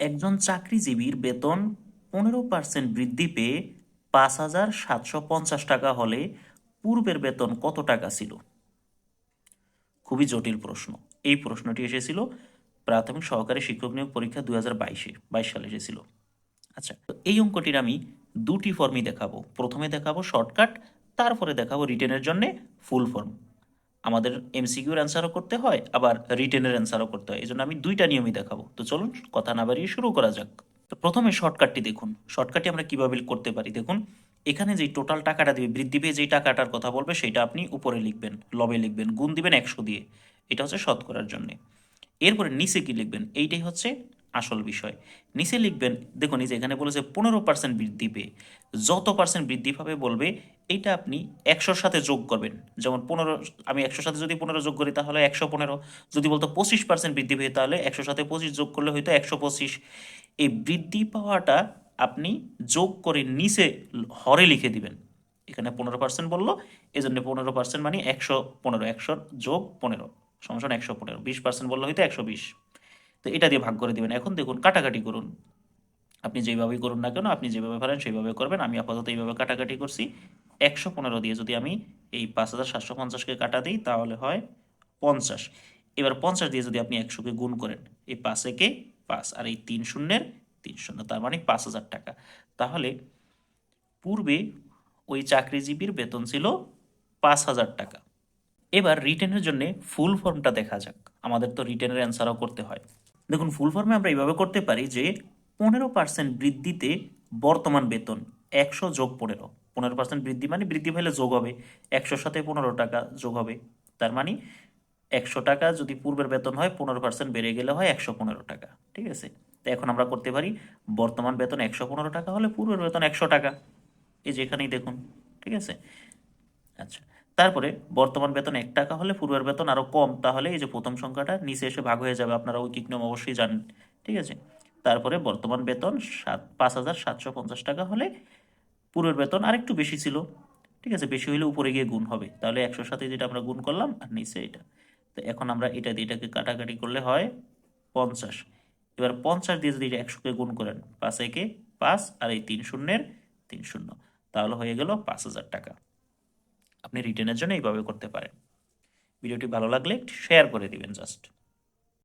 একজন চাকরিজীবীর বেতন পনেরো পার্সেন্ট বৃদ্ধি পেয়ে পাঁচ হাজার সাতশো পঞ্চাশ টাকা হলে পূর্বের বেতন কত টাকা ছিল? খুবই জটিল প্রশ্ন। এই প্রশ্নটি এসেছিল প্রাথমিক সহকারী শিক্ষক নিয়োগ পরীক্ষা দুই হাজার বাইশে, বাইশ সালে এসেছিল। আচ্ছা তো এই অঙ্কটির আমি দুটি ফর্মই দেখাবো। প্রথমে দেখাবো শর্টকাট তারপরে দেখাবো রিটেনের জন্য ফুল ফর্ম আমাদের এমসিকিউর অ্যান্সারও করতে হয়, আবার রিটেনের অ্যান্সারও করতে হয়। এই জন্য আমি দুইটা নিয়মই দেখাবো। তো চলুন, কথা না বাড়িয়ে শুরু করা যাক। তো প্রথমে শর্টকাটটি দেখুন। শর্টকাটটি আমরা কীভাবে করতে পারি? দেখুন, এখানে যে টোটাল টাকাটা দিবে, বৃদ্ধি পেয়ে যেই টাকাটার কথা বলবে, সেটা আপনি উপরে লিখবেন লবে লিখবেন, গুণ দিবেন একশো দিয়ে। এটা হচ্ছে শতকরার জন্যে। এরপরে নিচে কি লিখবেন? এইটাই হচ্ছে আসল বিষয়। নিচে লিখবেন, দেখুন এই যে এখানে বলেছে পনেরো পার্সেন্ট বৃদ্ধি পেয়ে। যত পার্সেন্ট বৃদ্ধি পাবে বলবে এইটা আপনি একশোর সাথে যোগ করবেন। যেমন পনেরো, আমি একশোর সাথে যদি পনেরো যোগ করি তাহলে একশো পনেরো। যদি বলতো পঁচিশ পার্সেন্ট বৃদ্ধি পেয়ে তাহলে একশোর সাথে পঁচিশ যোগ করলে হয়তো একশো পঁচিশ। এই বৃদ্ধি পাওয়াটা আপনি যোগ করে নিচে হরে লিখে দিবেন। এখানে পনেরো পার্সেন্ট বলল এই জন্য পনেরো পার্সেন্ট মানে একশো পনেরো একশো যোগ পনেরো সমস্যা একশো পনেরো। বিশ পার্সেন্ট বলল হয়তো একশো বিশ। তো এটা দিয়ে ভাগ করে দিবেন। এখন দেখুন, কাটাকাটি করুন। আপনি যেভাবেই করুন না কেন, আপনি যেভাবে পারেন সেইভাবে করবেন। আমি আপাতত এইভাবে কাটাকাটি করছি। একশো পনেরো দিয়ে যদি আমি এই পাঁচ হাজার সাতশো পঞ্চাশকে কাটা দিই, তাহলে হয় পঞ্চাশ। এবার পঞ্চাশ দিয়ে যদি আপনি একশোকে গুণ করেন, এই পাঁচ একে পাঁচ, আর এই তিন শূন্যের তিন শূন্য, তার মানে পাঁচ হাজার টাকা। তাহলে পূর্বে ওই চাকরিজীবীর বেতন ছিল পাঁচ হাজার টাকা। এবার রিটেনের জন্য ফুল ফর্মটা দেখা যাক। আমাদের তো রিটেনের অ্যান্সারও করতে হয়। দেখুন, ফুল ফর্মে আমরা এইভাবে করতে পারি যে পনেরো পার্সেন্ট বৃদ্ধিতে বর্তমান বেতন একশো যোগ পনেরো। পনেরো পার্সেন্ট বৃদ্ধি মানে বৃদ্ধি পেলে যোগ হবে। একশোর সাথে পনেরো টাকা যোগ হবে। তার মানে একশো টাকা যদি পূর্বের বেতন হয়, পনেরো পার্সেন্ট বেড়ে গেলে হয় একশো পনেরো টাকা। ঠিক আছে? তো এখন আমরা করতে পারি, বর্তমান বেতন একশো পনেরো টাকা হলে পূর্বের বেতন একশো টাকা। এই যে এখানেই দেখুন, ঠিক আছে? আচ্ছা তারপরে বর্তমান বেতন এক টাকা হলে পূর্বের বেতন আরও কম, তাহলে এই যে প্রথম সংখ্যাটা নিচে এসে ভাগ হয়ে যাবে, আপনারা ঐকিক নিয়ম অবশ্যই জানেন। ঠিক আছে? তারপরে বর্তমান বেতন সাত, পাঁচ হাজার সাতশো পঞ্চাশ টাকা হলে পূর্বের বেতন আরেকটু বেশি ছিল। ঠিক আছে, বেশি হলে উপরে গিয়ে গুণ হবে। তাহলে একশোর সাথে যেটা আমরা গুণ করলাম, আর নিচে এটা। তো এখন আমরা এটা দিয়ে এটাকে কাটাকাটি করলে হয় পঞ্চাশ। এবার পঞ্চাশ দিয়ে যদি এটা একশোকে গুণ করেন, পাঁচ একে পাঁচ আর এই তিন শূন্যের তিন শূন্য, তাহলে হয়ে গেল পাঁচ হাজার টাকা। আপনি রিটার্নের জন্য এইভাবে করতে পারেন। ভিডিওটি ভালো লাগলে শেয়ার করে দিবেন জাস্ট।